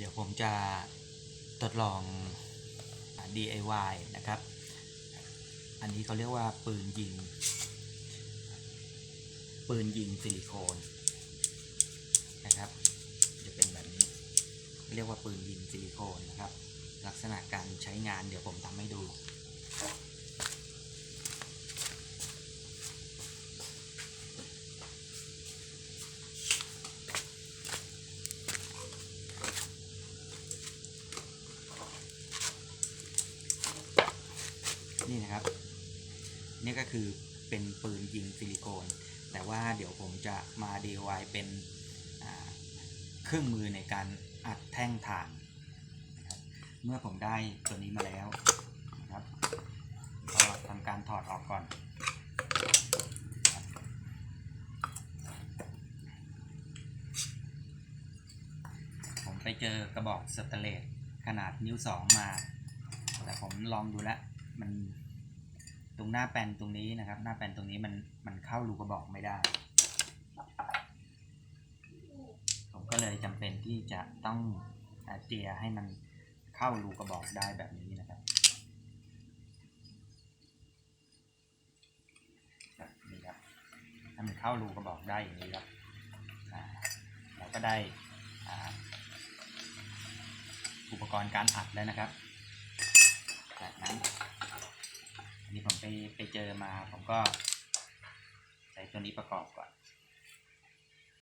เดี๋ยวผมจะทดลอง DIY นะครับ อันนี้เขาเรียกว่าปืนยิง ปืนยิงซิลิโคนนะครับ จะเป็นแบบนี้ เรียกว่าปืนยิงซิลิโคนนะครับ ลักษณะการใช้งานเดี๋ยวผมทำให้ดู นี่นะครับ นี่ก็คือเป็นปืนยิงซิลิโคน แต่ว่าเดี๋ยวผมจะมา DIY เป็นเครื่องมือในการอัดแท่งถ่านนะครับเมื่อผมได้ตัวนี้มาแล้วนะครับก็ทำการถอดออกก่อนผมไปเจอกระบอกสเตเลสขนาดนิ้วสองมา แต่ผมลองดูแล้ว มันตรงหน้าแปลนตรงนี้นะครับ หน้าแปลนตรงนี้มันมันเข้ารูกระบอกไม่ได้ ผมก็เลยจำเป็นที่จะต้องเจียให้มันเข้ารูกระบอกได้แบบนี้นะครับนี่ครับให้มันเข้ารูกระบอกได้อย่างนี้ครับเราก็ได้อุปกรณ์การอัดแล้วนะครับ จากนั้น อันนี้ผมไปไปเจอมา ผมก็ใช้ตัวนี้ประกอบก่อน